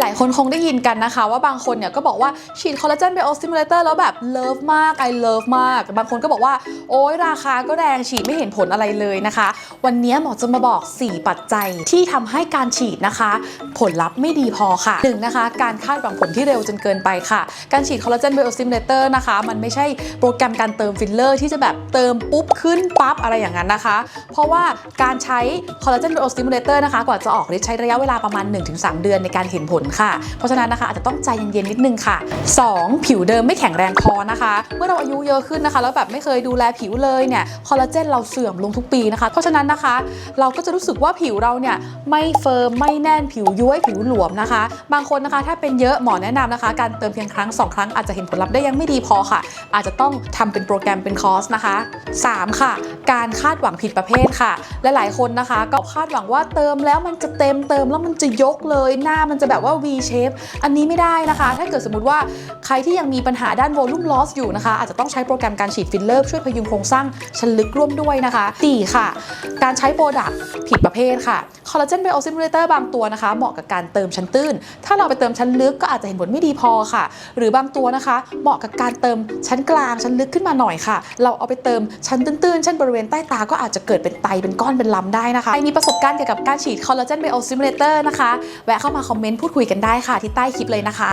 หลายๆ คนคงได้ยินกันนะคะ ว่าบางคนเนี่ยก็บอกว่าฉีดคอลลาเจนไบโอสติมูเลเตอร์แล้วแบบเลิฟมาก I love มาก บางคนก็บอกว่าโอ๊ยราคาก็แรงฉีดไม่เห็นผลอะไรเลยนะคะ วันนี้หมอจะมาบอก 4 ปัจจัยที่ทำให้การฉีดนะคะ ผลลัพธ์ไม่ดีพอค่ะหนึ่งนะคะการคาดหวังผลที่เร็วจนเกินไปค่ะ การฉีดคอลลาเจนไบโอสติมูเลเตอร์นะคะมันไม่ใช่โปรแกรมการเติมฟิลเลอร์ที่จะแบบเติมปุ๊บขึ้นปั๊บอะไรอย่างนั้นนะคะ เพราะว่าการใช้คอลลาเจนไบโอสติมูเลเตอร์นะคะกว่าจะออกฤทธิ์ใช้ระยะเวลาประมาณ 1-3 เดือนในการเห็นผลค่ะ เพราะฉะนั้นนะคะอาจจะต้องใจเย็นๆนิดนึงค่ะ 2. ผิวเดิมไม่แข็งแรงพอนะคะ เมื่อเราอายุเยอะขึ้นนะคะ แล้วแบบไม่เคยดูแลผิวเลยเนี่ยคอลลาเจนเราเสื่อมลงทุกปีนะคะ เพราะฉะนั้นนะคะ เราก็จะรู้สึกว่าผิวเราเนี่ยไม่เฟิร์มไม่แน่นผิวย้วยผิวหลวมนะคะ บางคนนะคะถ้าเป็นเยอะหมอแนะนำนะคะ การเติมเพียงครั้ง 2 ครั้งอาจจะเห็นผลลัพธ์ได้ยังไม่ดีพอค่ะ อาจจะต้องทำเป็นโปรแกรมเป็นคอร์สนะคะ 3 ค่ะ การคาดหวังผิดประเภทค่ะและหลายคนนะคะ ก็คาดหวังว่าเติมแล้วมันจะเต็มเติมแล้วมันจะยกเลยหน้ามันจะแบบว่า V shape อันนี้ไม่ได้นะคะ ถ้าเกิดสมมติว่าใครที่ยังมีปัญหาด้าน volume loss อยู่นะคะ อาจจะต้องใช้โปรแกรมการฉีดฟิลเลอร์ช่วยพยุงโครงสร้างชั้นลึกร่วมด้วยนะคะ 4 ค่ะ การใช้โปรดักผิดประเภทค่ะ คอลลาเจนไบโอซิมูเลเตอร์บางตัวนะคะเหมาะกับการเติมชั้นตื้น ถ้าเราไปเติมชั้นลึกก็อาจจะเห็นผลไม่ดีพอค่ะ หรือบางตัวนะคะ เหมาะกับการเติมชั้นกลางชั้นลึกขึ้นมาหน่อยค่ะ เราเอาไปเติมชั้นตื้นๆเช่นบริเวณใต้ตาก็อาจจะเกิดเป็นไตเป็นก้อนเป็นลำได้นะคะใครมีประสบการณ์เกี่ยวกับการฉีดคอลลาเจนไบโอซิมูเลเตอร์นะคะแวะเข้ามาคอมเมนต์พูดคุยกันได้ค่ะที่ใต้คลิปเลยนะคะ